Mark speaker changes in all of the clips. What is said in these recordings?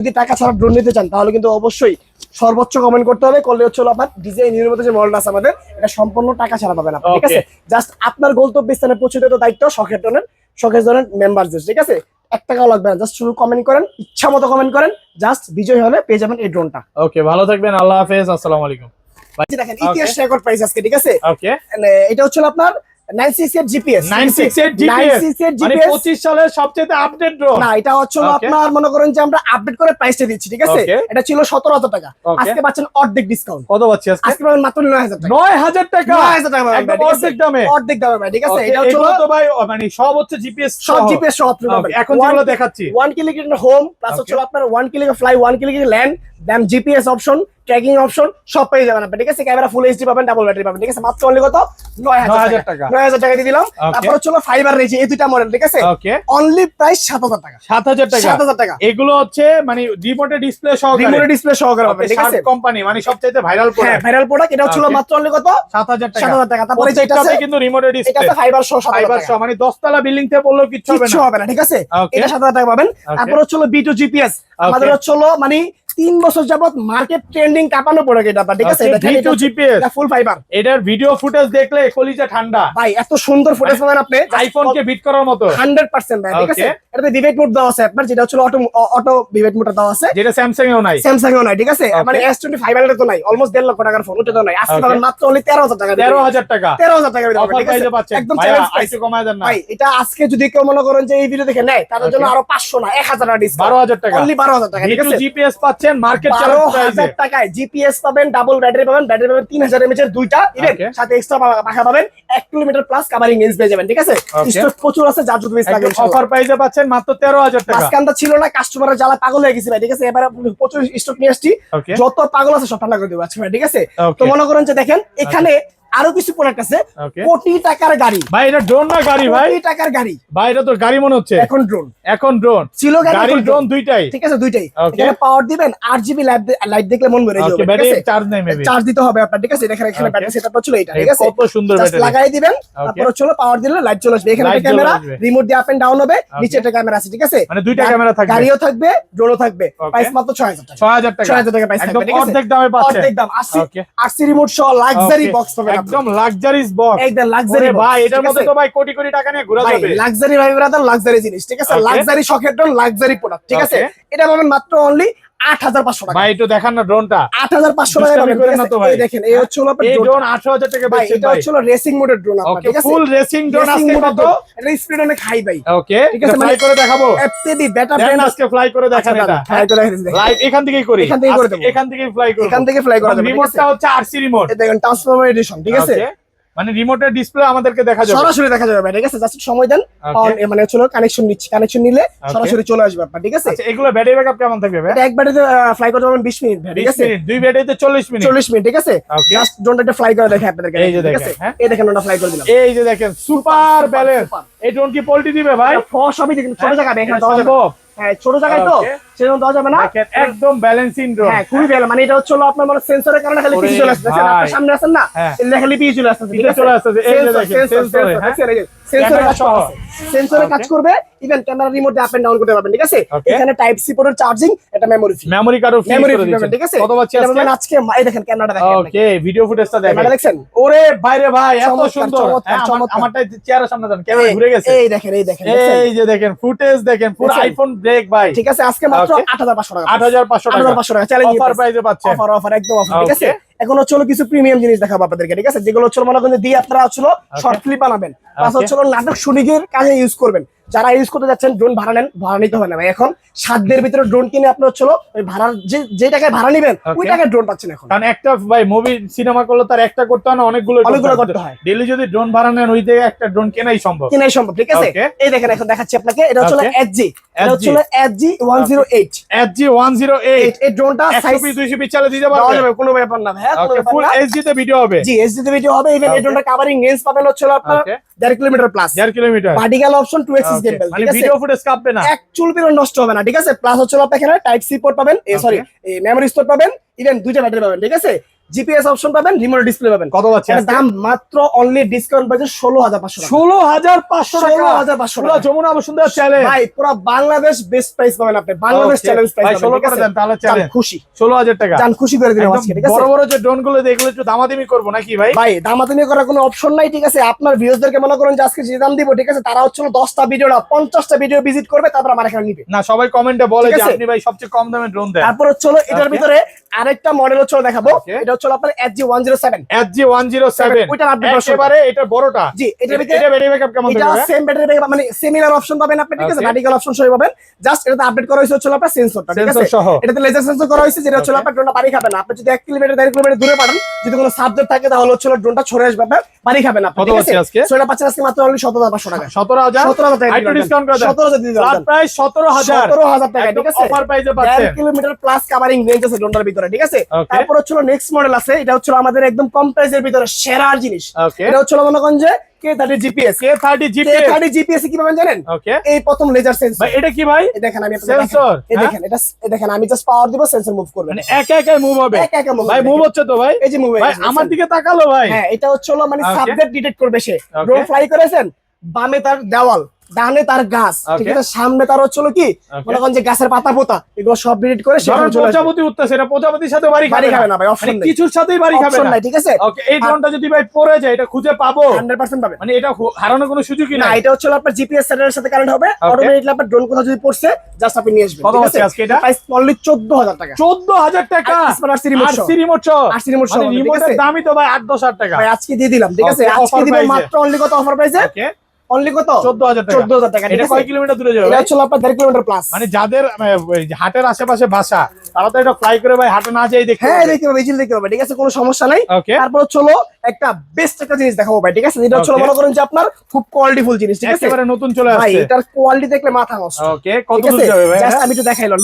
Speaker 1: যদি টাকা ছাড়া ড্রোন নিতে চান তাহলে কিন্তু অবশ্যই সর্বোচ্চ কমেন্ট করতে হবে। করলে হচ্ছে আপনার ডিজাইন মধ্যে যে মডেল আছে আমাদের এটা সম্পূর্ণ টাকা ছাড়া পাবেন আপনি ঠিক আছে? জাস্ট আপনার গন্তব্য স্থানে পৌঁছে দেওয়ার দায়িত্ব শখের ড্রোনের শখের ড্রোনের মেম্বারদের ঠিক আছে? এক টাকাও লাগবে না জাস্ট শুধু কমেন্ট করেন ইচ্ছা মতো কমেন্ট করেন জাস্ট বিজয় হলে পেয়ে যাবেন এই ড্রোনটা
Speaker 2: ওকে ভালো থাকবেন আল্লাহ হাফেজ আসসালামু আলাইকুম।
Speaker 1: ভাই দেখেন ইতিহাস রেকর্ড প্রাইস আজকে ঠিক আছে?
Speaker 2: ওকে
Speaker 1: এটা হচ্ছে আপনার নাইন সিক্স এর জিপিএস?
Speaker 2: 968 GPS মানে 25 সালের সবচেয়ে আপডেট ড্রোন
Speaker 1: না এটা হচ্ছে হলো
Speaker 2: Okay.
Speaker 1: আপনার মনে করেন যে আমরা আপডেট করে প্রাইসটা দিচ্ছি ঠিক আছে? এটা ছিল সতেরো হাজার টাকা। আজকে পাচ্ছেন অর্ধেক ডিসকাউন্ট
Speaker 2: কত পাচ্ছি আজকে?
Speaker 1: আজকে পাবেন মাত্র নয় হাজার টাকা।
Speaker 2: 9000 টাকা?
Speaker 1: নয় হাজার টাকা?
Speaker 2: অর্ধেক দামে।
Speaker 1: অর্ধেক দামে ভাই ঠিক আছে? এটা হচ্ছে
Speaker 2: ভাই মানে সব হচ্ছে জিপিএস
Speaker 1: সব জিপিএস সব
Speaker 2: এখন যেগুলো দেখাচ্ছি।
Speaker 1: ওয়ান কিলোমিটার হোম প্লাস হচ্ছে আপনার one kilometre fly one kilometre land then GPS option tracking option সব পেয়ে যাবেন আপনি ঠিক আছে? ক্যামেরা ফুল এইচডি পাবেন ডাবল ব্যাটারি পাবেন ঠিক আছে? মাত্র অনলি কত? নয় হাজার
Speaker 2: 9,000
Speaker 1: টাকা
Speaker 2: টাকা।
Speaker 1: নয় হাজার টাকা দিয়ে দিলাম। তারপর হচ্ছে ফাইবার রয়েছে এই দুইটা মডেল ঠিক আছে?
Speaker 2: ওকে
Speaker 1: অনলি প্রাইস সাত হাজার টাকা।
Speaker 2: 7000 টাকা।
Speaker 1: সাত হাজার টাকা।
Speaker 2: এগুলো হচ্ছে মানে রিমোটে ডিসপ্লে সহকারে।
Speaker 1: রিমোট ডিসপ্লে সহকারে পাবেন ঠিক আছে?
Speaker 2: কোম্পানি মানে সবচেয়ে ভাইরাল
Speaker 1: হ্যাঁ ভাইরাল প্রোডাক্ট এটা হচ্ছিল মাত্র অনলি কত?
Speaker 2: 7000 টাকা।
Speaker 1: সাত হাজার টাকা। তারপরে
Speaker 2: প্রত্যেকটাতে
Speaker 1: আছে
Speaker 2: কিন্তু রিমোটে
Speaker 1: এটা আছে ফাইবার সহ
Speaker 2: ফাইবার সহ মানে 10 তলা বিল্ডিং থেকে বললেও কিচ্ছু হবে না।
Speaker 1: হবে না ঠিক আছে? এটা সাত হাজার টাকা পাবেন। তারপর হচ্ছে হলো বি টু জিপিএস আমাদের হচ্ছে হলো মানে তিন বছর যাবত মার্কেট ট্রেন্ডিং কাঁপানো পড়ে এটা ঠিক আছে? এটা খালি
Speaker 2: V2 GPS
Speaker 1: ফুল ফাইবার
Speaker 2: এটার ভিডিও ফুটেজ দেখলে কলিজা ঠান্ডা।
Speaker 1: ভাই এত সুন্দর ফুটেজ পাবেন আপনি
Speaker 2: আইফোন কে বিট করার মতো।
Speaker 1: হান্ড্রেড পার্সেন্ট ভাই ঠিক আছে. এটাতে ডিবেট মোড দেওয়া আছে আপনার যেটা হচ্ছে অটো অটো ডিবেট মোড দেওয়া আছে।
Speaker 2: যেটা স্যামসাং এও নাই।
Speaker 1: স্যামসাং এও নাই ঠিক আছে? মানে এস টোয়েন্টি ফাইভ তো নাই অলমোস্ট দেড় লক্ষ টাকার ফোন ওটা তো নাই। আজকে পাবেন মাত্র অনলি তেরো হাজার টাকা
Speaker 2: তেরো হাজার টাকা।
Speaker 1: তেরো হাজার টাকা ঠিক আছে? একদম চ্যালেঞ্জ প্রাইস
Speaker 2: কমায় দেন না।
Speaker 1: ভাই এটা আজকে যদি কেউ মনে করেন যে এই ভিডিও দেখে নেয় তাদের জন্য আরও পাঁচশো না এক হাজার টাকা ডিসকাউন্ট
Speaker 2: বারো হাজার টাকা।
Speaker 1: অনলি বারো হাজার টাকা ঠিক আছে?
Speaker 2: জিপিএস পাচ্ছেন মার্কেট চ্যালেঞ্জ প্রাইসে
Speaker 1: হাজার টাকায় জিপিএস পাবেন ডাবল ব্যাটারি পাবেন ব্যাটারি পাবেন তিন হাজার এমএচ এর দুইটা ইভেন সাথে এক্সট্রা পাখা পাবেন এক কিলোমিটার প্লাস কাভারিং রেঞ্জ পেয়ে যাবেন ঠিক আছে? প্রচুর আছে যার যদি লাগে
Speaker 2: অফার প্রাইসে পাচ্ছেন মাত্র তেরো হাজার টাকা।
Speaker 1: মাঝখানটা ছিল না কাস্টমারের জ্বালা পাগল হয়ে গেছে ভাই ঠিক আছে? এবারে প্রচুর স্টক নিয়ে আসছি। যত পাগল আছে সব ঠান্ডা করে দেবো আজকে ভাই ঠিক আছে? তো মনে করেন যে দেখেন এখানে আরও কিছু প্রোডাক্ট আছে। কোটি টাকার গাড়ি।
Speaker 2: ভাই এটা ড্রোন না গাড়ি ভাই?
Speaker 1: কোটি টাকার গাড়ি।
Speaker 2: ভাই এটা তো গাড়ি মনে হচ্ছে।
Speaker 1: এখন ড্রোন
Speaker 2: এখন ড্রোন
Speaker 1: ছিল গাড়ি
Speaker 2: ড্রোন দুইটাই।
Speaker 1: ঠিক আছে দুইটাই. এখানে পাওয়ার দিবেন আট জিবি লাইট দেখলে মন ভরে যাবে
Speaker 2: ব্যাটারি চার্জ নেই মেবি
Speaker 1: চার্জ দিতে হবে আপনার ঠিক আছে? এখানে এখানে ব্যাটারি সেটআপ ছিল এটা ঠিক আছে?
Speaker 2: কত সুন্দর ব্যাটারি
Speaker 1: লাগাই দিবেন তারপর চলো পাওয়ার দিলে লাইট চলে আসবে। এখানে একটা ক্যামেরা রিমোট দিয়ে আপ এন্ড ডাউন হবে নিচে একটা ক্যামেরা আছে ঠিক আছে?
Speaker 2: মানে দুইটা ক্যামেরা থাকবে।
Speaker 1: গাড়িও থাকবে ড্রোনও থাকবে. প্রাইস মাত্র 6000 টাকা।
Speaker 2: ছয় হাজার টাকা।
Speaker 1: 6000 টাকা প্রাইস থাকবে ঠিক আছে?
Speaker 2: অর্ধেক দামে পাচ্ছেন
Speaker 1: অর্ধেক দাম। 80 80 রিমোট সহ লাক্সারি. বক্স পাবেন
Speaker 2: একদম লাক্সারিস বক্স
Speaker 1: একদম লাক্সারি
Speaker 2: ভাই এটার মধ্যে তো ভাই কোটি কোটি টাকা নিয়ে ঘোরা যাবে।
Speaker 1: লাক্সারি ভাই ব্রাদার লাক্সারি জিনিস ঠিক আছে? লাক্সারি শখের লাক্সারি প্রোডাক্ট ঠিক আছে? এটা পাবেন মাত্র অনলি 8500 টাকা।
Speaker 2: ভাই একটু দেখান না ড্রোনটা
Speaker 1: 8500 টাকা
Speaker 2: দুষ্টামি
Speaker 1: পাবেন
Speaker 2: করেন
Speaker 1: ঠিক
Speaker 2: না
Speaker 1: আছে?
Speaker 2: তো ভাই।
Speaker 1: দেখেন এই হচ্ছে হলো
Speaker 2: এই ড্রোন আঠারো হাজার টাকা
Speaker 1: ভাই এটা
Speaker 2: ভাই।
Speaker 1: হচ্ছে রেসিং মোডের ড্রোন আপনার ঠিক আছে?
Speaker 2: ফুল রেসিং ড্রোন আজকে কত?
Speaker 1: এটা স্পিড অনেক হাই ভাই।
Speaker 2: ওকে
Speaker 1: ঠিক আছে,
Speaker 2: ফ্লাই
Speaker 1: মানে-
Speaker 2: করে দেখাবো।
Speaker 1: এফটিডি বেটা ব্র্যান্ড
Speaker 2: আজকে ফ্লাই করে দেখান এটা।
Speaker 1: ফ্লাই করে দেখেন দেখেন।
Speaker 2: লাইভ এখান থেকেই করি।
Speaker 1: এখান থেকেই করে
Speaker 2: আজকে এখান থেকেই ফ্লাই করব।
Speaker 1: এখান থেকে ফ্লাই করা ঠিক
Speaker 2: রিমোটটা হচ্ছে আরসি রিমোট
Speaker 1: দেখেন ট্রান্সফরমার এডিশন ঠিক আছে?
Speaker 2: মানে রিমোটের ডিসপ্লে আমাদেরকে দেখা যাবে।
Speaker 1: সরাসরি দেখা যাবে ঠিক আছে? জাস্ট সময় দেন। এ মানে চলো কানেকশন নিচ্ছি কানেকশন নিলে সরাসরি চলে আসবে আপনার ঠিক আছে?
Speaker 2: আচ্ছা এগুলো ব্যাটারি ব্যাকআপ কেমন থাকবে ভাই?
Speaker 1: এটা একবারে ফ্লাই করতে পারবেন 20 মিনিট ঠিক আছে?
Speaker 2: দুই ব্যাটারিতে 40 মিনিট
Speaker 1: 40 মিনিট ঠিক আছে? জাস্ট ড্রোনটা একটা ফ্লাই করে দেখে আপনাদেরকে
Speaker 2: এই যে দেখেন, হ্যাঁ?
Speaker 1: এই দেখেন ওটা ফ্লাই করে দিলাম।
Speaker 2: এই যে দেখেন সুপার ব্যালেন্স এই ড্রোন কি পোল্টি দিবে ভাই?
Speaker 1: এটা ফ সবই দেখেন ছোট
Speaker 2: হ্যাঁ?
Speaker 1: জায়গা এখানে
Speaker 2: এটা সম্ভব?
Speaker 1: হ্যাঁ ছোট জায়গায় তো. সেজন্য দেওয়া যাবে না?
Speaker 2: একদম ব্যালেন্সিং
Speaker 1: হ্যাঁ খুবই ভালো মানে এটা হচ্ছে আপনার মানে সেন্সরের কারণে খালি পিছু চলে আসছে আপনার সামনে আছেন না?
Speaker 2: হ্যাঁ।
Speaker 1: খালি পিছু চলে আসছে
Speaker 2: চলে আসতেছে, এই যে দেখেন, sensor-এ?
Speaker 1: কাজ
Speaker 2: সহ।
Speaker 1: সেন্সরের কাজ করবে ইভেন ক্যামেরা রিমোট দিয়ে আপ এন্ড ডাউন করতে পারবেন ঠিক আছে? এখানে টাইপ সি পোর্টের চার্জিং এটা মেমরি ফ্রি
Speaker 2: মেমরি কার্ডও ফ্রি
Speaker 1: মেমরি ফ্রি ঠিক আছে?
Speaker 2: কত পাচ্ছি
Speaker 1: এটা
Speaker 2: আজকে?
Speaker 1: আজকে এই দেখেন ক্যামেরাটা দেখেন
Speaker 2: ওকে ভিডিও ফুটেজটা দেখেন।
Speaker 1: ক্যামেরা দেখছেন
Speaker 2: ওরে বাইরে ভাই এত সুন্দর। হ্যাঁ। আমারটা চেয়ারের সামনে দেন ক্যামেরা ঘুরে গেছে।
Speaker 1: এই দেখেন এই দেখেন
Speaker 2: এই যে দেখেন ফুটেজ দেখেন পুরো আইফোন ব্রেক ভাই।
Speaker 1: ঠিক আছে আজকে মাত্র
Speaker 2: Okay.
Speaker 1: 8500 টাকা।
Speaker 2: 8500 টাকা।
Speaker 1: 8500 টাকা চ্যালেঞ্জ
Speaker 2: অফার প্রাইসে পাচ্ছেন।
Speaker 1: অফার অফার একদম অফার ঠিক আছে. এখন হচ্ছে কিছু প্রিমিয়াম জিনিস দেখাবো আপনাদেরকে ঠিক আছে? যেগুলো হচ্ছে মনে করেন দিয়ে আপনারা হচ্ছিল শর্ট ফিল্ম বানাবেন। প্লাস হচ্ছিল নাটক শুটিংয়ের কাজে ইউজ করবেন। যারা ইউজ করতে যাচ্ছেন ড্রোন ভাড়া নেন ভাড়া নিতে হবে না ভাই। এখন সাতদের ভিতরে ড্রোন কিনে আপনি হচ্ছিল ওই ভাড়া যে যে টাকায় ভাড়া নেবেন ওই টাকায় ড্রোন পাচ্ছেন এখন।
Speaker 2: কারণ একটা ভাই মুভি সিনেমা করলে তার একটা করতে হয় না অনেকগুলো
Speaker 1: অনেকগুলো করতে হয়।
Speaker 2: ডেলি যদি ড্রোন ভাড়া নেন ওই থেকে একটা ড্রোন কেনাই সম্ভব।
Speaker 1: কেনাই সম্ভব ঠিক আছে? এই দেখেন এখন দেখাচ্ছি আপনাকে এটা হচ্ছে এসজি জি
Speaker 2: এটা
Speaker 1: হচ্ছে এসজি 108
Speaker 2: এসজি 108
Speaker 1: এই ড্রোনটা সাইজ
Speaker 2: 200 পিস চালে দিতে পারবে?
Speaker 1: না কোনো ব্যাপার না। ভাই
Speaker 2: ফুল এসজি তে ভিডিও হবে।
Speaker 1: জি এসজি তে ভিডিও হবে ইভেন এই ড্রোনটা কভারিং রেঞ্জ পাবেন হচ্ছে আপনার 1.5 kilometre plus
Speaker 2: 1.5 kilometre
Speaker 1: vertical option 2x gimbal
Speaker 2: মানে ভিডিও ফুটেজ কাঁপবে না?
Speaker 1: এক চুল বেরো নষ্ট হবে না ঠিক আছে? প্লাস হচ্ছে আপনারা এখানে টাইপ সি পোর্ট পাবেন সরি মেমোরি স্টোর পাবেন ইভেন দুইটা ব্যাটারি পাবেন ঠিক আছে? জিপিএস অপশন পাবেন রিমোট ডিসপ্লে পাবেন।
Speaker 2: কত
Speaker 1: এটার দাম মাত্র অনলি ডিসকাউন্ট পাচ্ছে ষোলো হাজার পাঁচশো টাকা।
Speaker 2: ষোলো হাজার পাঁচশো টাকা।
Speaker 1: ষোলো হাজার পাঁচশো
Speaker 2: যমুনা বসুন্ধরা চ্যালেঞ্জ
Speaker 1: ভাই পুরো বাংলাদেশ বেস্ট প্রাইস পাবেন আপনি। বাংলাদেশ চ্যালেঞ্জ প্রাইস
Speaker 2: ষোলো করে দেন তাহলে চ্যালেঞ্জ
Speaker 1: খুশি।
Speaker 2: ষোলো হাজার টাকা।
Speaker 1: জান খুশি করে দিলাম আজকে ঠিক
Speaker 2: বড়
Speaker 1: আছে?
Speaker 2: বড় যে ড্রোনগুলো দেখলে একটু দামাদামি করব নাকি ভাই?
Speaker 1: ভাই দামাদামি করার কোনো অপশন নাই ঠিক আছে? আপনার ভিউজদেরকে মনে করেন যে আজকে যে দাম দিব ঠিক আছে? তারা হচ্ছে দশটা ভিডিও না পঞ্চাশটা ভিডিও ভিজিট করবে তারপর আমার এখানে নিবে।
Speaker 2: না সবাই কমেন্টে বলে যে আপনি ভাই সবচেয়ে কম দামে ড্রোন দেন।
Speaker 1: তারপর হচ্ছে এটার ভিতরে আরেকটা মডেল হচ্ছে দেখাবো। এটা হলো আপনার S G one zero seven
Speaker 2: SG one zero seven
Speaker 1: ওইটার update
Speaker 2: একেবারে এটা বড়টা।
Speaker 1: জি এটার ভিতরে
Speaker 2: এটা ব্যাটারি ব্যাকআপ কেমন
Speaker 1: এটা সেম ব্যাটারি ব্যাকআপ মানে সিমিলার অপশন পাবেন আপনি ঠিক আছে. ভার্টিক্যাল অপশন সহ পাবেন। জাস্ট এটাতে আপডেট করা হয়েছে হলো আপনার সেন্সরটা ঠিক আছে? এটাতে লেজার সেন্সর করা হয়েছে যেটা হলো আপনার ড্রোনটা বাড়ি খাবে না। আপনি যদি এক কিলোমিটার দেড় কিলোমিটার দূরে পাঠান যদি কোনো সাবজেক্ট থাকে তাহলে হলো ড্রোনটা ছড়ে আসবে আপনার বাড়ি খাবে না আপনি, ঠিক আছে? সো এটা পাচ্ছেন আজকে মাত্র অনলি টাকা।
Speaker 2: সতেরো হাজার?
Speaker 1: সতেরো হাজার টাকা
Speaker 2: একটু ডিসকাউন্ট করে
Speaker 1: সতেরো হাজার দিয়ে
Speaker 2: হাজার।
Speaker 1: সতেরো হাজার টাকা ঠিক আছে?
Speaker 2: অফার প্রাইসে পাচ্ছেন
Speaker 1: কিলোমিটার প্লাস কাভারিং রেঞ্জ আছে ড্রোনটার ভিতরে ঠিক আছে? তারপর হচ্ছে নেক্সট মডেল আছে এটা হচ্ছে আমাদের একদম কম প্রাইসের ভিতরে সেরার জিনিস। এটা হচ্ছে মনে করেন যে K thirty GPS
Speaker 2: K thirty GPS
Speaker 1: thirty GPS কি পাবেন জানেন?
Speaker 2: ওকে
Speaker 1: এই প্রথম লেজার সেন্সর
Speaker 2: ভাই এটা কি ভাই?
Speaker 1: দেখেন আমি আপনাকে
Speaker 2: Sensor,
Speaker 1: এই
Speaker 2: হ্যাঁ?
Speaker 1: দেখেন এটা দেখেন আমি জাস্ট পাওয়ার দিব সেন্সর মুভ করবে
Speaker 2: মানে একা একা মুভ হবে।
Speaker 1: একা একা move
Speaker 2: ভাই মুভ হচ্ছে তো ভাই?
Speaker 1: এই যে মুভ
Speaker 2: ভাই আমার দিকে তাকালো ভাই।
Speaker 1: হ্যাঁ এটা হচ্ছে মানে সাবজেক্ট ডিটেক্ট করবে সে. ড্রোন ফ্লাই করেছেন? বামে তার দেওয়াল। ডানে তার গাছ ঠিক আছে? সামনে তার হচ্ছে হলো কি? মনে করেন যে গাছের পাতা পোতা এগুলো সব ডিলিট করে।
Speaker 2: প্রজাপতি উঠতেছে এটা প্রজাপতির সাথে বাড়ি
Speaker 1: বাড়ি
Speaker 2: খাবে
Speaker 1: খাবে
Speaker 2: না
Speaker 1: ভাই
Speaker 2: মানে
Speaker 1: অপশন নেই।
Speaker 2: কিছুর সাথেই বাড়ি খাবে না।
Speaker 1: ঠিক আছে?
Speaker 2: ওকে এই ড্রোনটা যদি ভাই পড়ে যায় এটা খুঁজে পাবো?
Speaker 1: 100% পাবেন
Speaker 2: মানে এটা হারানোর কোনো সুযোগই
Speaker 1: না এটা হচ্ছে আপনার জিপিএস সেটের সাথে কানেক্ট হবে।
Speaker 2: Okay.
Speaker 1: অটোমেটিকলি আপনার ড্রোন কোথাও যদি পড়ছে জাস্ট আপনি নিয়ে আসবেন ঠিক
Speaker 2: আছে? আজকে এটা?
Speaker 1: প্রাইস অনলি 14000 টাকা।
Speaker 2: চোদ্দ হাজার টাকা?
Speaker 1: আর smart RC remote. RC remote
Speaker 2: মানে রিমোটের দামই তো ভাই আট দশ হাজার টাকা।
Speaker 1: ভাই আজকে দিয়ে দিলাম ঠিক আছে? আজকে
Speaker 2: offer
Speaker 1: দিব মাত্র অনলি কত অফার প্রাইসে অনলি কত?
Speaker 2: চোদ্দ হাজার টাকা।
Speaker 1: 14000 টাকা
Speaker 2: এটা কয় কিলোমিটার দূরে যাবে?
Speaker 1: এটা আপনার 1.5 কিলোমিটার প্লাস
Speaker 2: মানে যাদের হাটের আশেপাশে বাসা তারা তো এটা ফ্লাই করে ভাই হাটে না যাই দেখতে
Speaker 1: হ্যাঁ দেখতে পাবে ইজিলি দেখতে পাবে ঠিক আছে? কোনো সমস্যা নাই। তারপর হলো একটা বেস্ট একটা জিনিস দেখাবো ভাই ঠিক আছে?
Speaker 2: Okay.
Speaker 1: মনে করেন যে আপনার খুব কোয়ালিটিফুল জিনিস ঠিক আছে?
Speaker 2: একেবারে নতুন চলে
Speaker 1: ভাই এটার কোয়ালিটি দেখলে মাথা নষ্ট।
Speaker 2: ওকে কত দূর যাবে ভাই
Speaker 1: জাস্ট আমি একটু দেখাইলাম.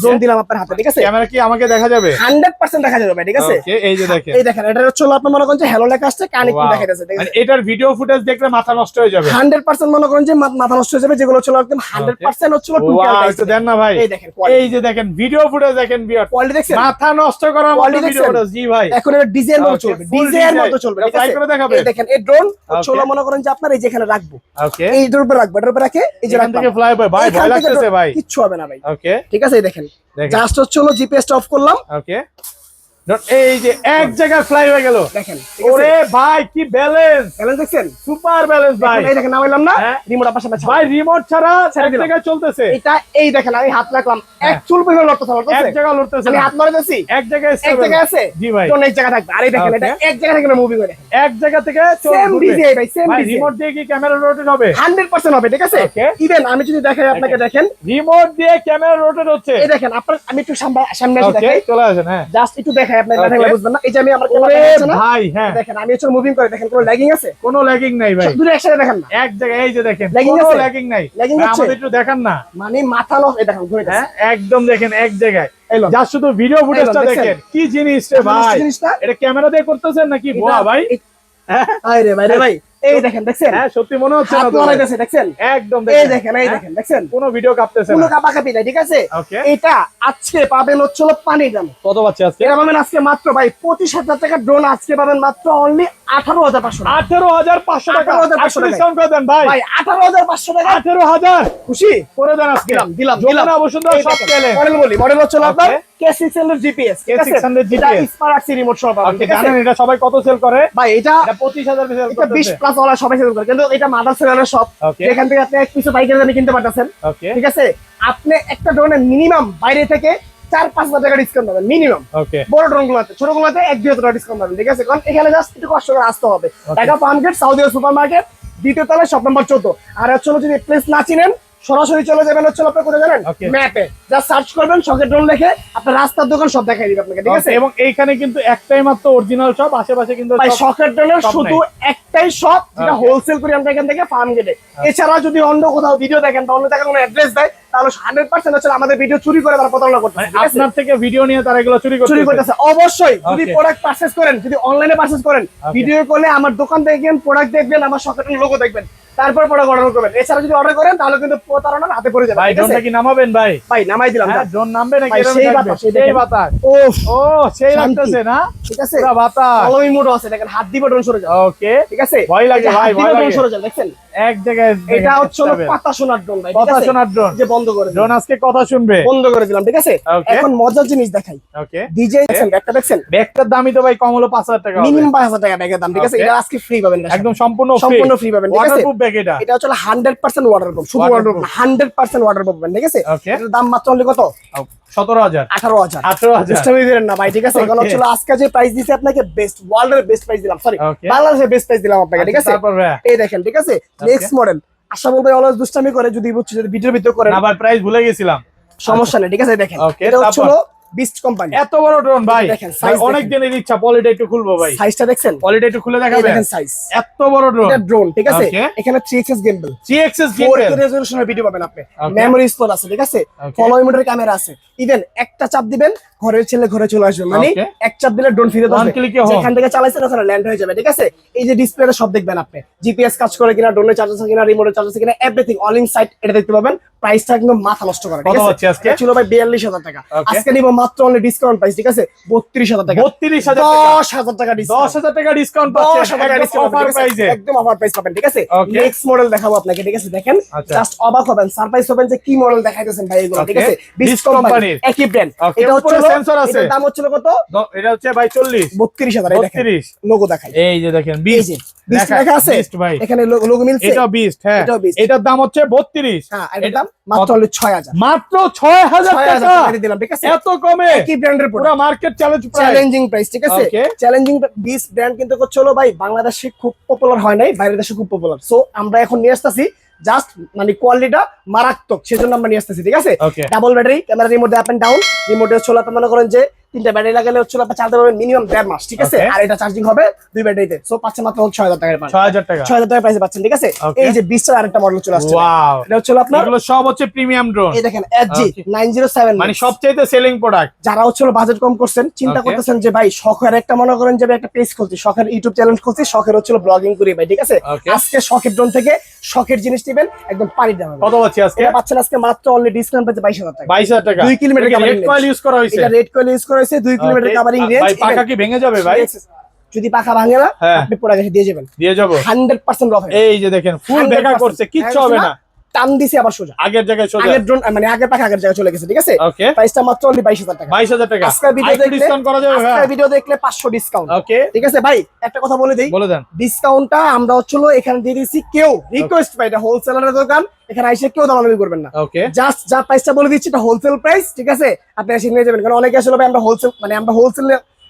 Speaker 1: ড্রোন দিলাম আপনার হাতে ঠিক আছে?
Speaker 2: ক্যামেরা কি আমাকে দেখা যাবে?
Speaker 1: 100% দেখা যাবে ভাই ঠিক আছে?
Speaker 2: ওকে এই যে দেখেন।
Speaker 1: এই দেখেন এটা হচ্ছে হলো আপনার মনে করেন যে হ্যালো লেখা আসছে কানেক্ট দেখা যাচ্ছে
Speaker 2: মানে
Speaker 1: আছে?
Speaker 2: এটার ভিডিও ফুটেজ দেখলে মাথা নষ্ট হয়ে যাবে।
Speaker 1: হান্ড্রেড পার্সেন্ট মনে করেন যে মাথা নষ্ট হয়ে যাবে যেগুলো ছিল একদম হান্ড্রেড পার্সেন্ট হচ্ছিল
Speaker 2: দেন না ভাই।
Speaker 1: এই দেখেন
Speaker 2: এই যে দেখেন ভিডিও ফুটেজ দেখেন
Speaker 1: কোয়ালিটি দেখছেন?
Speaker 2: মাথা নষ্ট করার
Speaker 1: Quality
Speaker 2: ভিডিও
Speaker 1: দেখছেন?
Speaker 2: জি ভাই।
Speaker 1: এখন এটা ডিজাইন মতো চলবে
Speaker 2: full
Speaker 1: মতো চলবে আছে?
Speaker 2: করে দেখাবে?
Speaker 1: এই দেখেন এই ড্রোন
Speaker 2: Okay.
Speaker 1: মনে করেন যে আপনার এই যেখানে রাখব।
Speaker 2: ওকে
Speaker 1: এই এটার উপরে রাখব এটার উপরে রাখে এই যে রাখব
Speaker 2: থেকে ফ্লাই ভাই ভয় লাগতেছে ভাই।
Speaker 1: কিচ্ছু হবে না ভাই।
Speaker 2: ওকে
Speaker 1: ঠিক আছে এই দেখেন। জাস্ট হচ্ছে জিপিএস অফ করলাম।
Speaker 2: ওকে এই যে এক জায়গায় ফ্লাই হয়ে গেল। ওরে ভাই কি ব্যালেন্স
Speaker 1: ব্যালেন্স দেখছেন?
Speaker 2: সুপার ব্যালেন্স ভাই।
Speaker 1: এই দেখেন নামাইলাম না?
Speaker 2: হ্যাঁ।
Speaker 1: রিমোট আপনার
Speaker 2: ভাই রিমোট ছাড়া এক জায়গায় চলতেছে।
Speaker 1: এটা এই দেখেন আমি হাত রাখলাম। এক
Speaker 2: হ্যাঁ।
Speaker 1: চুল পরিমাণ লড়তেছে
Speaker 2: এক জায়গায় লড়তেছে
Speaker 1: আমি হাত মারে দিছি
Speaker 2: এক জায়গায়
Speaker 1: এক জায়গায় আছে?
Speaker 2: জি ভাই।
Speaker 1: কোন এক জায়গায় থাকবে আরে দেখেন এটা এক জায়গা থেকে মুভি করে।
Speaker 2: এক জায়গা থেকে
Speaker 1: সেম। ডিজাইন ভাই সেম ডিজাইন
Speaker 2: রিমোট দিয়ে কি ক্যামেরা রোটেট হবে?
Speaker 1: 100% হবে ঠিক আছে. ইভেন আমি যদি দেখাই আপনাকে দেখেন।
Speaker 2: রিমোট দিয়ে ক্যামেরা রোটেট হচ্ছে।
Speaker 1: এই দেখেন আপনার আমি একটু সামনে সামনে দেখাই।
Speaker 2: চলে আসেন হ্যাঁ।
Speaker 1: জাস্ট একটু দেখাই। আপনি না
Speaker 2: Okay.
Speaker 1: বুঝবেন না। এই যে আমি আমার ক্যামেরা
Speaker 2: ওরে
Speaker 1: না?
Speaker 2: ভাই হ্যাঁ।
Speaker 1: দেখেন আমি হচ্ছে মুভিং করে দেখেন কোনো ল্যাগিং আছে?
Speaker 2: কোনো ল্যাগিং নাই ভাই।
Speaker 1: সব একসাথে দেখেন না।
Speaker 2: এক জায়গায় এই যে দেখেন কোনো ল্যাগিং নাই।
Speaker 1: Lagging
Speaker 2: ভাই, আমাদের একটু দেখান না।
Speaker 1: মানে মাথা নষ্ট এই দেখেন ঘুরে
Speaker 2: হ্যাঁ একদম দেখেন এক জায়গায়। যা শুধু ভিডিও ফুটেজটা দেখেন। কি জিনিস রে ভাই?
Speaker 1: জিনিসটা?
Speaker 2: এটা ক্যামেরা দিয়ে করতেছেন নাকি? ভাই।
Speaker 1: এই-
Speaker 2: হ্যাঁ
Speaker 1: ভাই রে ভাই এই দেখেন দেখছেন?
Speaker 2: হ্যাঁ সত্যি মনে হচ্ছে না
Speaker 1: দেখছেন?
Speaker 2: একদম
Speaker 1: এই
Speaker 2: দেখেন।
Speaker 1: এই
Speaker 2: হ্যাঁ?
Speaker 1: দেখেন দেখছেন?
Speaker 2: কোনো ভিডিও কাঁপতেছে
Speaker 1: কোনো
Speaker 2: না।
Speaker 1: কাপাকাপি নাই ঠিক আছে? এটা আজকে পাবেন হচ্ছে দাম।
Speaker 2: কত পাচ্ছে আজকে?
Speaker 1: এটা পাবেন আজকে মাত্র ভাই পঁচিশ হাজার টাকা ড্রোন আজকে পাবেন মাত্র অনলি আঠারো হাজার পাঁচশো টাকা।
Speaker 2: আঠেরো হাজার পাঁচশো টাকা।
Speaker 1: 18,500 টাকা।
Speaker 2: ডিসকাউন্ট করে দেন ভাই।
Speaker 1: ভাই আঠারো হাজার পাঁচশো টাকা।
Speaker 2: আঠেরো হাজার।
Speaker 1: খুশি?
Speaker 2: করে দেন আজকে।
Speaker 1: দিলাম, দিলাম, দিলাম। এই
Speaker 2: সব
Speaker 1: মডেল বলি মডেল হচ্ছে আপনার
Speaker 2: Okay.
Speaker 1: K six hundred GPS
Speaker 2: K600 GPS
Speaker 1: smart RC remote সহ পাবেন ঠিক আছে?
Speaker 2: এটা সবাই কত সেল করে?
Speaker 1: ভাই এটা
Speaker 2: এটা পঁচিশ হাজার
Speaker 1: এটা বিশ
Speaker 2: করতেছে।
Speaker 1: প্লাস ওয়ালা সবাই সেল করে কিন্তু এটা মাদার সেলারের সব।
Speaker 2: ওকে
Speaker 1: থেকে আপনি এক পিছু বাইকের দামে কিনতে পারতেছেন ঠিক আছে? আপনি একটা মিনিমাম বাইরে থেকে চার পাঁচ হাজার টাকা ডিসকাউন্ট পাবেন মিনিমাম বড় ড্রোন গুলোতে ছোট গুলোতে এক দুই হাজার টাকা ডিসকাউন্ট পাবেন ঠিক আছে? কারণ এখানে জাস্ট একটু কষ্ট করে আসতে হবে। ঢাকা গেট সুপার মার্কেট দ্বিতীয় তলায় শপ নাম্বার চোদ্দ। আর হচ্ছে যদি প্লেস না চিনেন সরাসরি চলে যাবেন হচ্ছে আপনি কোথায় জানেন? ম্যাপে জাস্ট সার্চ করবেন শখের ড্রোন লিখে আপনার রাস্তার দোকান সব দেখাই দিবে আপনাকে ঠিক আছে?
Speaker 2: এবং এইখানে কিন্তু একটাই মাত্র অরিজিনাল সব আশেপাশে কিন্তু
Speaker 1: ভাই
Speaker 2: সব-
Speaker 1: শখের ড্রোনের শুধু একটাই শপ যেটা হোলসেল করি আমরা এখান থেকে ফার্ম গেটে এছাড়া যদি অন্য কোথাও ভিডিও দেখেন বা অন্য জায়গায় কোনো অ্যাড্রেস দেয় তাহলে হান্ড্রেড পার্সেন্ট হচ্ছে আমাদের ভিডিও চুরি করে তারা প্রতারণা করতে
Speaker 2: মানে আপনার থেকে ভিডিও নিয়ে তারা এগুলো চুরি
Speaker 1: চুরি
Speaker 2: করতে
Speaker 1: করতেছে। অবশ্যই যদি প্রোডাক্ট পারচেজ করেন যদি অনলাইনে পারচেজ করেন ভিডিও করলে আমার দোকান দেখবেন প্রোডাক্ট দেখবেন আমার শপের লোগো দেখবেন। তারপর প্রোডাক্ট অর্ডার করবেন। এছাড়া যদি অর্ডার করেন তাহলে কিন্তু প্রতারণার হাতে পড়ে যাবে
Speaker 2: ভাই ড্রোনটা কি নামাবেন ভাই?
Speaker 1: ভাই নামাই দিলাম
Speaker 2: হ্যাঁ ড্রোন নামবে
Speaker 1: ভাই,
Speaker 2: এরকম
Speaker 1: সেই বাতাস, সেই
Speaker 2: বাতাস।
Speaker 1: ও
Speaker 2: ও সেই। লাগতেছে না?
Speaker 1: ঠিক আছে?
Speaker 2: পুরা বাতাস।
Speaker 1: ফলোইং মোড আছে দেখেন হাত দিবে ড্রোন সরে যাবে।
Speaker 2: ওকে
Speaker 1: ঠিক আছে?
Speaker 2: ভয় লাগে ভাই, ভয় লাগে।
Speaker 1: সরে যাবে দেখছেন?
Speaker 2: এক জায়গায়
Speaker 1: এটা হচ্ছে হলো। পাতা শোনার ড্রোন ভাই
Speaker 2: কথা শোনার ড্রোন
Speaker 1: যে বন্ধ করে
Speaker 2: ড্রোন আজকে কথা শুনবে।
Speaker 1: বন্ধ করে দিলাম ঠিক আছে. এখন মজার জিনিস দেখাই।
Speaker 2: ওকে
Speaker 1: ডিজে দেখছেন ব্যাগটা দেখছেন?
Speaker 2: ব্যাগটার দামই তো ভাই কম হলো পাঁচ হাজার টাকা
Speaker 1: মিনিমাম পাঁচ হাজার টাকা ব্যাগের দাম ঠিক আছে? এটা আজকে ফ্রি পাবেন
Speaker 2: একদম সম্পূর্ণ
Speaker 1: সম্পূর্ণ free পাবেন, ঠিক আছে?
Speaker 2: এটা?
Speaker 1: এটা শুধু ঠিক আছে? এটার দাম মাত্র কত? দিলেন না ভাই ঠিক আছে? এখন. আজকে যে প্রাইস দিছে আপনাকে বেস্ট ওয়ার্ল্ড এর বেস্ট প্রাইস দিলাম সরি বাংলাদেশের বেস্ট প্রাইস দিলাম আপনাকে ঠিক আছে?
Speaker 2: আচ্ছা, তারপর ভাইয়া
Speaker 1: এই দেখেন ঠিক আছে? নেক্সট মডেল আশা বলব অলওয়েজ দুষ্টামি করে যদি বুঝছি যদি ভিডিওর ভিতর করেন।
Speaker 2: আবার প্রাইস ভুলে গেছিলাম।
Speaker 1: সমস্যা নেই ঠিক আছে? দেখেন এটা হচ্ছে
Speaker 2: তারপর?
Speaker 1: বিস্ট কোম্পানি
Speaker 2: এত বড় ড্রোন ভাই। অনেক দিনের ইচ্ছা পলিটা একটু খুলবো ভাই।
Speaker 1: সাইজটা দেখছেন?
Speaker 2: পলিটা একটু খুলে
Speaker 1: এই
Speaker 2: দেখাবে
Speaker 1: দেখেন সাইজ
Speaker 2: এত বড় ড্রোন
Speaker 1: এটা ড্রোন ঠিক আছে? এখানে 3 axis gimbal
Speaker 2: three axis
Speaker 1: 4K রেজোলিউশনের ভিডিও পাবেন আপনি। মেমরি আছে ঠিক আছে? মোডের ক্যামেরা আছে। ইভেন একটা চাপ দিবেন ঘরের ছেলে ঘরে চলে আসবে। মানে এক চাপ দিলে ড্রোন ফিরে আসবে
Speaker 2: click এ
Speaker 1: থেকে চালাইছেন ওখানে ল্যান্ড হয়ে যাবে ঠিক আছে? এই যে ডিসপ্লেতে সব দেখবেন আপনি। জিপিএস কাজ করে কিনা ড্রোনের চার্জ আছে কিনা রিমোটের চার্জ আছে কিনা এভরিথিং অল ইন সাইট এটা দেখতে পাবেন। প্রাইসটা একদম মাথা নষ্ট করে ঠিক আছে? ছিল ভাই 42000 টাকা। আজকে নিব মাত্র অনলি ডিসকাউন্ট প্রাইস ঠিক আছে? 32000 টাকা।
Speaker 2: বত্রিশ হাজার টাকা।
Speaker 1: 10000 টাকা ডিসকাউন্ট
Speaker 2: দশ হাজার টাকা ডিসকাউন্ট
Speaker 1: দশ হাজার টাকা
Speaker 2: একদম অফার?
Speaker 1: একদম প্রাইস পাবেন ঠিক আছে? নেক্সট মডেল দেখাবো আপনাকে ঠিক আছে? দেখেন
Speaker 2: আচ্ছা।
Speaker 1: জাস্ট অবাক হবেন সারপ্রাইজ হবেন যে কি মডেল দেখাইতেছেন ভাই এগুলো ঠিক আছে? বিস কোম্পানি একই ব্র্যান্ড এটা হচ্ছে
Speaker 2: sensor আছে।
Speaker 1: এটার দাম হচ্ছিল কত?
Speaker 2: এটা হচ্ছে ভাই চল্লিশ।
Speaker 1: 32000 এই দেখেন।
Speaker 2: 32
Speaker 1: লোগো দেখাই।
Speaker 2: এই যে দেখেন
Speaker 1: এই
Speaker 2: বিস্ট
Speaker 1: লেখা আছে?
Speaker 2: ভাই।
Speaker 1: এখানে লোগো মিলছে?
Speaker 2: এটাও বিস্ট হ্যাঁ। এটার দাম হচ্ছে বত্রিশ।
Speaker 1: হ্যাঁ এটার দাম মাত্র 6000
Speaker 2: মাত্র
Speaker 1: 6000
Speaker 2: টাকা।
Speaker 1: টাকা দিলাম ঠিক আছে?
Speaker 2: এত কমে?
Speaker 1: একই ব্র্যান্ডের
Speaker 2: পুরো market challenge price
Speaker 1: challenging price ঠিক আছে? চ্যালেঞ্জিং ব্র্যান্ড কিন্তু ভাই বাংলাদেশে খুব পপুলার হয় নাই বাইরের দেশে খুব পপুলার সো আমরা এখন নিয়ে আসতেছি জাস্ট মানে কোয়ালিটিটা মারাত্মক সেজন্য আমরা নিয়ে আসতেছি ঠিক আছে? Double battery camera remote up and down রিমোটে হচ্ছে মনে করেন যে তিনটা ব্যাটারি লাগালে হচ্ছে আপনি চালাতে পারবেন মিনিমাম দেড় মাস ঠিক আছে? আর এটা চার্জিং হবে দুই ব্যাটারিতে সো পাচ্ছেন মাত্র ছয় হাজার টাকার
Speaker 2: ছয় হাজার টাকা।
Speaker 1: ছয় হাজার প্রাইসে পাচ্ছেন ঠিক আছে? এই যে বিশটার আরেকটা মডেল চলে আসছে। এটা হচ্ছে আপনার
Speaker 2: এগুলো সব হচ্ছে প্রিমিয়াম ড্রোন
Speaker 1: এই দেখেন SG
Speaker 2: Okay.
Speaker 1: Nine zero seven
Speaker 2: মানে সবচেয়ে সেলিং প্রোডাক্ট
Speaker 1: যারা হচ্ছে বাজেট কম করছেন চিন্তা করতেছেন যে ভাই শখের একটা মনে করেন যে একটা পেজ খুলছি শখের ইউটিউব চ্যানেল খুলছি শখের হচ্ছিল ব্লগিং করি ভাই ঠিক আছে? আজকে শখের ড্রোন থেকে শখের জিনিস নেবেন একদম পানি দাম
Speaker 2: কত পাচ্ছি আজকে?
Speaker 1: পাচ্ছেন আজকে মাত্র অনলি ডিসকাউন্ট পেতে বাইশ হাজার টাকা।
Speaker 2: বাইশ হাজার টাকা।
Speaker 1: দুই কিলোমিটার
Speaker 2: রেড কয়েল ইউজ করা হয়েছে।
Speaker 1: এটা রেড কয়েল ইউজ করা হয়েছে দুই কিলোমিটার
Speaker 2: Okay.
Speaker 1: কাভারিং রেঞ্জ
Speaker 2: পাখা কি ভেঙে যাবে ভাই?
Speaker 1: যদি পাখা ভাঙে না
Speaker 2: আপনি
Speaker 1: আপনি প্রোডাক্ট দিয়ে যাবেন।
Speaker 2: দিয়ে যাব।
Speaker 1: হান্ড্রেড পার্সেন্ট অফ
Speaker 2: এই যে দেখেন ফুল বেকার করছে কিচ্ছু হবে না।
Speaker 1: টান দিছে আবার সোজা।
Speaker 2: আগের জায়গায়
Speaker 1: আগের ড্রোন মানে আগের পাখা আগের জায়গায় চলে গেছে ঠিক আছে?
Speaker 2: ওকে
Speaker 1: প্রাইসটা মাত্র অনলি বাইশ হাজার টাকা।
Speaker 2: বাইশ হাজার টাকা।
Speaker 1: আজকের ভিডিও দেখলে
Speaker 2: ডিসকাউন্ট করা যাবে ভাই
Speaker 1: আজকের ভিডিও দেখলে পাঁচশো ডিসকাউন্ট
Speaker 2: ওকে
Speaker 1: ঠিক আছে ভাই একটা কথা বলে দিই।
Speaker 2: বলে দেন।
Speaker 1: ডিসকাউন্টটা আমরা হচ্ছিল এখানে দিয়ে দিচ্ছি কেউ। রিকোয়েস্ট পাই এটা হোলসেলারের দোকান। এখানে এসে কেউ দামাদামি করবেন না।
Speaker 2: ওকে
Speaker 1: জাস্ট যা প্রাইসটা বলে দিচ্ছি এটা হোলসেল প্রাইস ঠিক আছে? আপনি এসে নিয়ে যাবেন। কারণ অনেকে আসলে ভাই আমরা হোলসেল মানে আমরা হোলসেল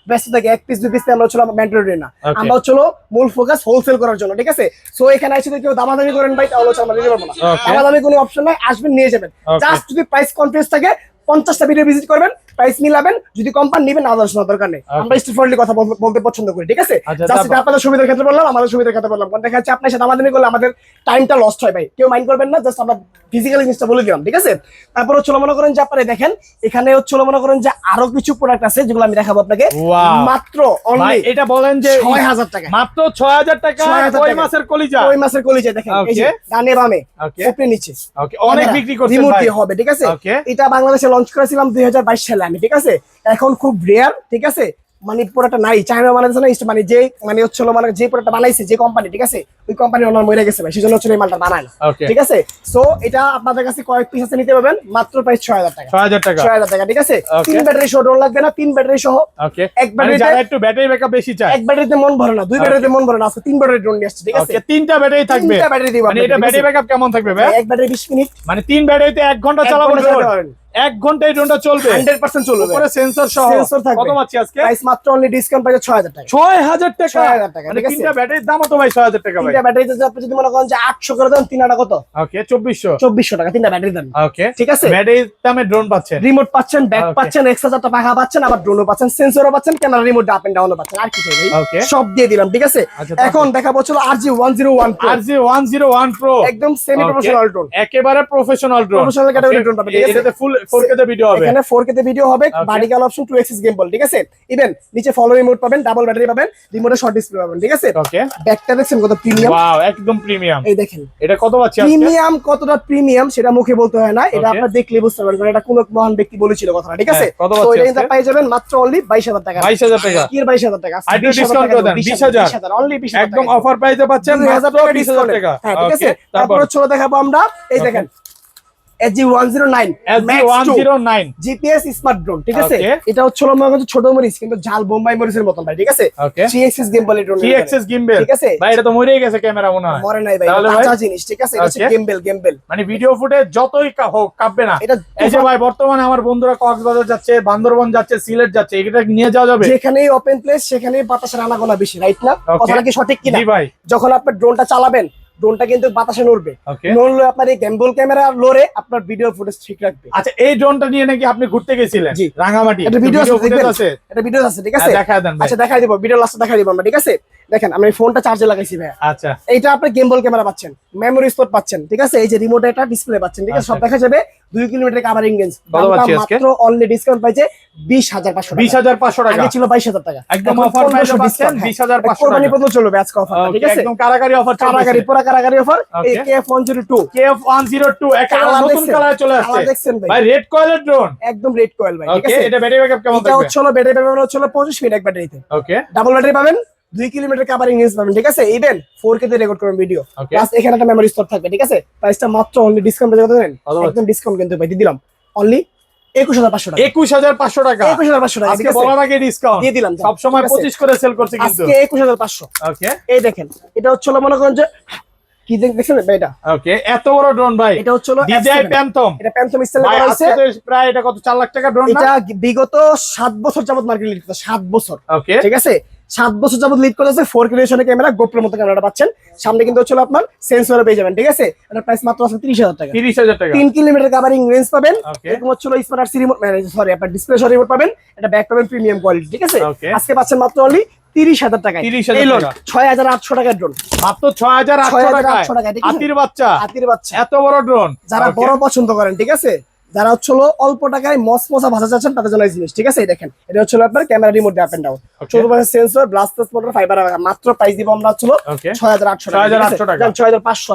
Speaker 1: ব্যস্ত থাকি এক পিস দুই পিস আমরা হচ্ছিল ম্যান্ডেটরি না আমরা হচ্ছিল মূল ফোকাস হোলসেল করার জন্য ঠিক আছে? সো এখানে এসে যদি কেউ দামাদামি করেন ভাই তাহলে হচ্ছে আমরা দিতে পারব না. দামাদামি কোনো অপশন নাই আসবেন নিয়ে যাবেন। জাস্ট যদি প্রাইস কনফিউজ থাকে পঞ্চাশটা ভিডিও ভিজিট করবেন প্রাইস মিলাবেন যদি কোম্পানি নিবেন আদার্স না দরকার নেই।
Speaker 2: Okay.
Speaker 1: আমরা স্ট্রেটফরলি কথা বলতে পছন্দ করি ঠিক আছে?
Speaker 2: আচ্ছা,
Speaker 1: জাস্ট
Speaker 2: তারপর?
Speaker 1: আপনাদের সুবিধার ক্ষেত্রে বললাম আমাদের সুবিধার ক্ষেত্রে বললাম। কারণ দেখা যাচ্ছে আপনার সাথে আমাদের করলে আমাদের টাইমটা লস্ট হয় ভাই। কেউ মাইন্ড করবেন না জাস্ট আমরা ফিজিক্যালি জিনিসটা বলে দিলাম ঠিক আছে? তারপর হচ্ছে মনে করেন যে আপনারা দেখেন এখানে হচ্ছে মনে করেন যে আরও কিছু প্রোডাক্ট আছে যেগুলো আমি দেখাবো আপনাকে। মাত্র অনলি
Speaker 2: এটা বলেন যে
Speaker 1: ছয় হাজার টাকা।
Speaker 2: মাত্র ছয় হাজার টাকা
Speaker 1: 6,000
Speaker 2: ওই মাসের কলিজা।
Speaker 1: ওই মাসের কলিজা দেখেন এই যে ডানে বামে
Speaker 2: ওকে
Speaker 1: উপরে নিচে।
Speaker 2: ওকে অনেক বিক্রি
Speaker 1: রিমোট দিয়ে হবে ঠিক আছে? এটা বাংলাদেশে লঞ্চ করেছিলাম দুই হাজার বাইশ সালে। আমি ঠিক আছে? এখন খুব রেয়ার ঠিক আছে? মানে পুরোটা নাই চায়না বানাইছে না মানে যে মানে হচ্ছিল মানে যে পুরোটা বানাইছে যে কোম্পানি ঠিক আছে? ওই কোম্পানি ওনার মরে গেছে ভাই সেজন্য হচ্ছে এই মালটা বানায় না ঠিক আছে? সো এটা আপনাদের কাছে কয়েক পিস আছে নিতে পারবেন মাত্র প্রাইস ছয় হাজার টাকা।
Speaker 2: ছয় হাজার টাকা।
Speaker 1: ছয় হাজার টাকা ঠিক আছে? তিন ব্যাটারি সহ ডোর লাগবে না তিন ব্যাটারি সহ।
Speaker 2: ওকে
Speaker 1: এক
Speaker 2: মানে
Speaker 1: battery
Speaker 2: যারা একটু ব্যাটারি ব্যাকআপ বেশি চায়।
Speaker 1: এক ব্যাটারিতে মন ভরে না দুই ব্যাটারিতে মন ভরে না আজকে তিন ব্যাটারি ড্রোন নিয়ে আসছে ঠিক আছে?
Speaker 2: তিনটা ব্যাটারি থাকবে।
Speaker 1: তিনটা battery দিব
Speaker 2: মানে এটা ব্যাটারি ব্যাকআপ কেমন থাকবে ভাই?
Speaker 1: এক ব্যাটারি বিশ মিনিট
Speaker 2: মানে তিন ব্যাটারিতে এক ঘণ্টা
Speaker 1: এক
Speaker 2: ঘণ্টা ঘন্টায় ড্রোনটা চলবে।
Speaker 1: হান্ড্রেড পার্সেন্ট চলবে।
Speaker 2: উপরে সেন্সর সহ।
Speaker 1: Sensor থাকবে।
Speaker 2: কত পাচ্ছি আজকে?
Speaker 1: প্রাইস মাত্র অনলি ডিসকাউন্ট ছয় হাজার টাকা।
Speaker 2: ছয় হাজার টাকা?
Speaker 1: 6,000 টাকা,
Speaker 2: মানে তিনটা ব্যাটারির দামও তো ভাই ছয় হাজার টাকা ভাই।
Speaker 1: তিনটা ব্যাটারি চার্জ আপনি যদি মনে করেন যে আটশো করে দেন তিন আটা কত?
Speaker 2: ওকে চব্বিশশো।
Speaker 1: চব্বিশশো টাকা তিনটা ব্যাটারি দেন।
Speaker 2: ওকে
Speaker 1: ঠিক আছে?
Speaker 2: ব্যাটারি দামে ড্রোন পাচ্ছেন।
Speaker 1: রিমোট পাচ্ছেন ব্যাক পাচ্ছেন এক্সট্রা চারটা পাখা পাচ্ছেন আবার ড্রোনও পাচ্ছেন সেন্সরও পাচ্ছেন ক্যামেরা রিমোট আপ এন্ড ডাউনও পাচ্ছেন আর কি চাই
Speaker 2: ওকে
Speaker 1: সব দিয়ে দিলাম ঠিক আছে?
Speaker 2: আচ্ছা
Speaker 1: এখন দেখা ছিল আর জি ওয়ান জিরো ওয়ান
Speaker 2: আর G one zero one pro
Speaker 1: একদম সেমি. প্রফেশনাল ড্রোন
Speaker 2: একেবারে professional drone
Speaker 1: Professional category drone পাবে, ঠিক আছে?
Speaker 2: এটাতে ফুল ফোর কে ভিডিও হবে।
Speaker 1: এখানে ফোর কে তে ভিডিও হবে. Vertical option two axis gimbal ঠিক আছে? ইভেন নিচে ফলো রিমোট পাবেন ডাবল ব্যাটারি পাবেন রিমোটে শর্ট ডিসপ্লে পাবেন ঠিক আছে?
Speaker 2: ওকে
Speaker 1: ব্যাকটা দেখছেন কত প্রিমিয়াম
Speaker 2: ওয়াও একদম প্রিমিয়াম
Speaker 1: এই দেখেন।
Speaker 2: এটা কত পাচ্ছি
Speaker 1: প্রিমিয়াম কতটা প্রিমিয়াম সেটা মুখে বলতে হয় না। এটা. আপনার দেখলে বুঝতে পারবেন এটা কোন মহান ব্যক্তি বলেছিল কথাটা ঠিক আছে?
Speaker 2: হ্যাঁ,
Speaker 1: তো এটা কিন্তু? পাই যাবেন মাত্র অনলি বাইশ হাজার টাকা।
Speaker 2: বাইশ হাজার টাকা।
Speaker 1: কি বাইশ হাজার টাকা।
Speaker 2: আর discount করে দেন, 20,000
Speaker 1: অনলি বিশ
Speaker 2: একদম অফার প্রাইসে পাচ্ছেন মাত্র
Speaker 1: টাকা
Speaker 2: বিশ হাজার
Speaker 1: discount
Speaker 2: টাকা।
Speaker 1: হ্যাঁ ঠিক আছে?
Speaker 2: তারপর
Speaker 1: চলে দেখাবো আমরা। এই দেখেন জিপিএস স্মার্ট ড্রোন ঠিক আছে? এটা হচ্ছে ছোট মরিচ কিন্তু ঝাল বোম্বাই মরিচের মতন ভাই ঠিক আছে?
Speaker 2: গিম্বেল
Speaker 1: ঠিক
Speaker 2: ভাই এটা তো মরেই গেছে ক্যামেরা মনে হয়।
Speaker 1: মরে নাই ভাই
Speaker 2: তাহলে
Speaker 1: এটা
Speaker 2: ভাই?
Speaker 1: কাঁচা জিনিস ঠিক আছে? এটা হচ্ছে
Speaker 2: Okay.
Speaker 1: গেমবেল গেমবেল
Speaker 2: মানে ভিডিও ফুটে যতই হোক কাঁপবে না।
Speaker 1: এটা
Speaker 2: এই যে ভাই বর্তমানে আমার বন্ধুরা কক্সবাজার যাচ্ছে বান্দরবন যাচ্ছে সিলেট যাচ্ছে এটা নিয়ে যাওয়া যাবে?
Speaker 1: যেখানেই ওপেন প্লেস সেখানেই বাতাসের আনাগোনা বেশি রাইট না. কথাটা কি সঠিক কিনা?
Speaker 2: ভাই।
Speaker 1: যখন আপনি ড্রোনটা চালাবেন ড্রোনটা কিন্তু বাতাসে নড়বে। নড়লে আপনার এই গ্যাম্বল ক্যামেরা লোরে আপনার ভিডিও ফুটেজ ঠিক রাখবে।
Speaker 2: আচ্ছা এই ড্রোনটা নিয়ে নাকি আপনি ঘুরতে গেছিলেন?
Speaker 1: জি।
Speaker 2: রাঙামাটি।
Speaker 1: একটা ভিডিও আছে এটা ভিডিও আছে ঠিক আছে?
Speaker 2: হ্যাঁ, দেখায় দেন
Speaker 1: আচ্ছা দেখাই দিব। ভিডিও লাস্টে দেখাই দিব আমরা ঠিক আছে? দেখেন আমি ফোনটা চার্জে লাগাইছি ভাই
Speaker 2: আচ্ছা।
Speaker 1: এইটা আপনি গেমবল ক্যামেরা পাচ্ছেন মেমোরি স্পট পাচ্ছেন ঠিক আছে? এই যে রিমোট এটা ডিসপ্লে পাচ্ছেন ঠিক আছে? সব
Speaker 2: আচ্ছা।
Speaker 1: দেখা যাবে। দুই কিলোমিটার কাভারিং রেঞ্জ? মাত্র অনলি ডিসকাউন্ট পাইছে বিশ হাজার পাঁচশো
Speaker 2: বিশ হাজার পাঁচশো টাকা।
Speaker 1: ছিল বাইশ হাজার টাকা।
Speaker 2: একদম
Speaker 1: এখন
Speaker 2: offer price এ
Speaker 1: 1500
Speaker 2: পাচ্ছেন,
Speaker 1: discount, হ্যাঁ।
Speaker 2: 20,500
Speaker 1: কোরবানি
Speaker 2: টাকা।
Speaker 1: পর্যন্ত চলবে আজকে অফার ঠিক আছে?
Speaker 2: একদম কারাগারি অফার
Speaker 1: কারাগারি পুরা কারাগারি offer. K F one zero two.
Speaker 2: KF one zero two
Speaker 1: colour
Speaker 2: নতুন কালার চলে আসছে।
Speaker 1: দেখছেন ভাই।
Speaker 2: রেড কয়েলের ড্রোন
Speaker 1: একদম রেড কয়েল ভাই ঠিক আছে?
Speaker 2: এটা ব্যাটারি ব্যাকআপ কেমন
Speaker 1: এটা হচ্ছে ব্যাটারি পাবেন হচ্ছে হলো পঁচিশ মিনিট এক ব্যাটারিতে
Speaker 2: ওকে
Speaker 1: ডাবল ব্যাটারি পাবেন? দুই কিলোমিটার কাভারিং রেঞ্জ পাবেন ঠিক আছে? ইভেন ফোর কে তে রেকর্ড করবেন ভিডিও প্লাস এখানে একটা মেমোরি স্টোর থাকবে ঠিক আছে? প্রাইসটা মাত্র অনলি ডিসকাউন্ট
Speaker 2: কত পাচ্ছেন?
Speaker 1: একদম ডিসকাউন্ট কিন্তু ভাই দিলাম। অনলি একুশ হাজার পাঁচশো টাকা।
Speaker 2: একুশ হাজার পাঁচশো টাকা।
Speaker 1: একুশ হাজার পাঁচশো টাকা
Speaker 2: আজকে
Speaker 1: আছে?
Speaker 2: বলার আগে ডিসকাউন্ট
Speaker 1: দিয়ে দিলাম
Speaker 2: সব সময়? পঁচিশ করে সেল করছে কিন্তু।
Speaker 1: আজকে একুশ হাজার পাঁচশো।
Speaker 2: ওকে
Speaker 1: এই দেখেন এটা হচ্ছে মনে করেন যে কি দেখ- দেখছেন ভাই এটা?
Speaker 2: ওকে এত বড় ড্রোন ভাই।
Speaker 1: এটা হচ্ছে হলো
Speaker 2: ডিজাই
Speaker 1: F7
Speaker 2: প্যান্থম
Speaker 1: এটা প্যান্থম স্টাইল
Speaker 2: ভাই
Speaker 1: করা হয়েছে।
Speaker 2: প্রায় এটা কত চার লাখ টাকা ড্রোন না?
Speaker 1: এটা বিগত সাত বছর যাবত মার্কেট করতে সাত বছর।
Speaker 2: ওকে
Speaker 1: ঠিক আছে? সাত বছর যাবত লিড করেছে ফোর ক্রিয়েশনের ক্যামেরা গোপ্রের মতো ক্যামেরাটা পাচ্ছেন। সামনে কিন্তু হচ্ছে আপনার সেন্সর পেয়ে যাবেন ঠিক আছে? এটার প্রাইস মাত্র আছে তিরিশ হাজার টাকা।
Speaker 2: তিরিশ হাজার টাকা।
Speaker 1: তিন কিলোমিটার কাভারিং রেঞ্জ পাবেন এরকম হচ্ছে স্মার্ট আরসি রিমোট সরি আপনার ডিসপ্লে সহ রিমোট পাবেন এটা ব্যাক পাবেন প্রিমিয়াম কোয়ালিটি ঠিক আছে? আজকে পাচ্ছেন মাত্র অনলি তিরিশ হাজার টাকা
Speaker 2: 30,000
Speaker 1: এই লোন
Speaker 2: টাকা।
Speaker 1: ছয় হাজার আটশো টাকার ড্রোন
Speaker 2: মাত্র ছয় হাজার আটশো
Speaker 1: 6,800
Speaker 2: টাকায়
Speaker 1: টাকায়,
Speaker 2: হাতির বাচ্চা।
Speaker 1: হাতির বাচ্চা।
Speaker 2: এত বড় ড্রোন
Speaker 1: যারা বড় পছন্দ করেন ঠিক আছে? যারা হচ্ছে অল্প টাকায় মস মশা ভাষা চাচ্ছেন তাদের জন্য জিনিস ঠিক আছে? দেখেন এটা হচ্ছে আপনার camera remote up and down. চৌদ্দ সেন্সর ব্লাস্টাস মোটর ফাইবার মাত্র প্রাইস দিব আমরা হচ্ছে
Speaker 2: ওকে
Speaker 1: ছয় হাজার আটশো টাকা
Speaker 2: 6,800 টাকা।
Speaker 1: ছয় হাজার পাঁচশো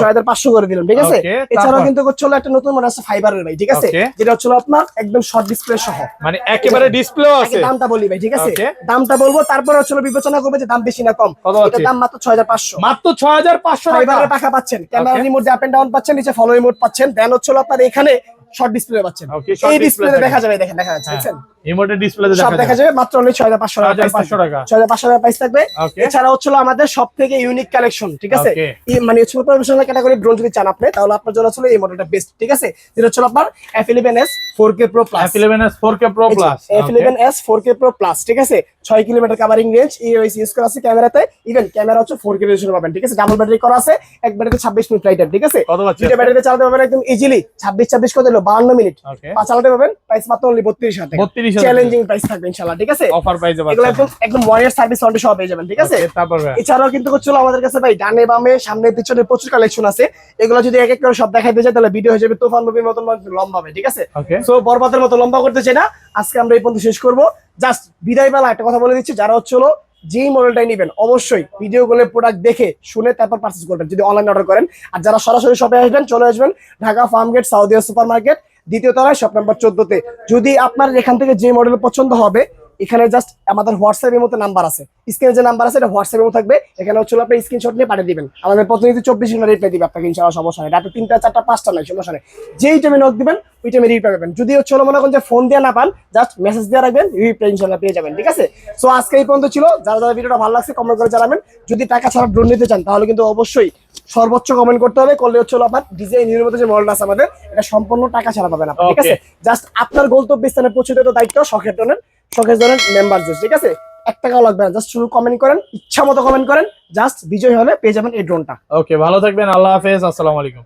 Speaker 2: ছয় হাজার পাঁচশো।
Speaker 1: করে দিলাম ঠিক আছে? এছাড়াও কিন্তু হচ্ছে একটা নতুন মনে আছে ফাইবারের ভাই ঠিক আছে? যেটা হচ্ছে আপনার একদম শর্ট ডিসপ্লে সহ।
Speaker 2: মানে একেবারে ডিসপ্লে আছে?
Speaker 1: দামটা বলি ভাই ঠিক আছে? দামটা বলব তারপরে হচ্ছে বিবেচনা করবে যে দাম বেশি না কম। এটা দাম মাত্র ছয় হাজার পাঁচশো।
Speaker 2: মাত্র ছয় হাজার পাঁচশো টাকা।
Speaker 1: ফাইবারের পাচ্ছেন camera. Remote up and down পাচ্ছেন নিচে ফলো রিমোট পাচ্ছেন। দেন হচ্ছে আপনার এখানে শর্ট ডিসপ্লে পাচ্ছেন। এই ডিসপ্লে দেখা যাবে দেখেন দেখা যাচ্ছে
Speaker 2: হ্যাঁ।
Speaker 1: দেখছেন?
Speaker 2: ডিসপ্লেতে
Speaker 1: সব
Speaker 2: দেখা
Speaker 1: যাবে। মাত্র অনলি টাকা
Speaker 2: 6,500 টাকা।
Speaker 1: প্রাইস থাকবে। এছাড়া হচ্ছে আমাদের ইউনিক কালেকশন ঠিক আছে? মানে হচ্ছে প্রফেশনাল ক্যাটাগরি ড্রোন যদি চান আপনি তাহলে আপনার জন্য আসলে এই মডেলটা বেস্ট ঠিক আছে? যেটা হচ্ছে আপনার F eleven S four K pro plus
Speaker 2: F11 S 4K Pro Plus
Speaker 1: F eleven S four K pro plus ঠিক আছে? ছয় কিলোমিটার কাভারিং রেঞ্জ ইউজ করা আছে ক্যামেরাতে ইভেন ক্যামেরা হচ্ছে ফোর কে রেজলিউশন পাবেন ঠিক আছে? ডাবল ব্যাটারি করা আছে এক ব্যাটারিতে ছাব্বিশ মিনিট রাইটার ঠিক আছে? ব্যাটারিতে চালাতে পারবেন একদম ইজিলি ছাব্বিশ ছাব্বিশ কত হলো? মিনিট
Speaker 2: ওকে
Speaker 1: পা চালাতে পারবেন প্রাইস মাত্র অনলি বত্রিশ হাজার
Speaker 2: 32,000 টাকা।
Speaker 1: চ্যালেঞ্জিং প্রাইস থাকবে ইনশাল্লাহ ঠিক আছে?
Speaker 2: অফার প্রাইসে
Speaker 1: এগুলো একদম একদম ওয়ান ইয়ার সার্ভিস ওয়ারেন্টি সহ পেয়ে যাবেন ঠিক আছে?
Speaker 2: তারপর
Speaker 1: এছাড়াও কিন্তু হচ্ছিল আমাদের কাছে ভাই ডানে বামে সামনে পিছনে প্রচুর কালেকশন আছে। এগুলো যদি এক এক করে সব দেখাইতে যায় তাহলে ভিডিও হয়ে যাবে তুফান মুভির মতন লম্বা হবে ঠিক আছে? সো বরবাদের মতো লম্বা করতে চাই না। আজকে আমরা এই পর্যন্ত শেষ করব। জাস্ট বিদায় বেলা একটা কথা বলে দিচ্ছি যারা হচ্ছে যেই মডেলটাই নেবেন অবশ্যই ভিডিও গুলো প্রোডাক্ট দেখে শুনে তারপর পার্চেস করবেন যদি অনলাইন অর্ডার করেন। আর যারা সরাসরি শপে আসবেন চলে আসবেন Dhaka farm gate Saudia super market দ্বিতীয় তলায় শপ নাম্বার চোদ্দতে। যদি আপনার এখান থেকে যে মডেল পছন্দ হবে এখানে জাস্ট আমাদের হোয়াটসঅ্যাপের মতো নাম্বার আছে। স্ক্রিনে যে নাম্বার আছে এটা হোয়াটসঅ্যাপের মতো থাকবে। এখানে হচ্ছে আপনি স্ক্রিনশট নিয়ে পাঠিয়ে দিবেন। আমাদের প্রতিনিধি চব্বিশ ঘণ্টা রিপ্লাই দিবে আপনাকে ইনশাআল্লাহ সমস্যা নেই। রাতে তিনটা চারটা পাঁচটা নাই সমস্যা নেই যেই টাইমে নক দিবেন ওই টাইমে রিপ্লাই পাবেন। যদি হচ্ছে মনে করেন যে ফোন দিয়ে না পান জাস্ট মেসেজ দিয়ে রাখবেন রিপ্লাই ইনশাআল্লাহ পেয়ে যাবেন ঠিক আছে? সো আজকে এই পর্যন্ত ছিল। যারা যারা ভিডিওটা ভালো লাগছে কমেন্ট করে জানাবেন। যদি টাকা ছাড়া ড্রোন নিতে চান তাহলে কিন্তু অবশ্যই সর্বোচ্চ কমেন্ট করতে হবে। করলে হচ্ছে আপনার ডিজাইন মধ্যে যে মডেলটা আছে আমাদের এটা সম্পূর্ণ টাকা ছাড়া পাবেন আপনি ঠিক আছে? জাস্ট আপনার গন্তব্য স্থানে পৌঁছে দেওয়ার দায়িত্ব শখের জনের ধরেন মেম্বার মেম্বারদের ঠিক আছে? এক টাকাও লাগবে না জাস্ট শুধু কমেন্ট করেন ইচ্ছা মতো কমেন্ট করেন জাস্ট বিজয় হলে পেয়ে যাবেন এই ড্রোনটা
Speaker 2: ওকে ভালো থাকবেন, আল্লাহ হাফেজ, আসসালামু আলাইকুম।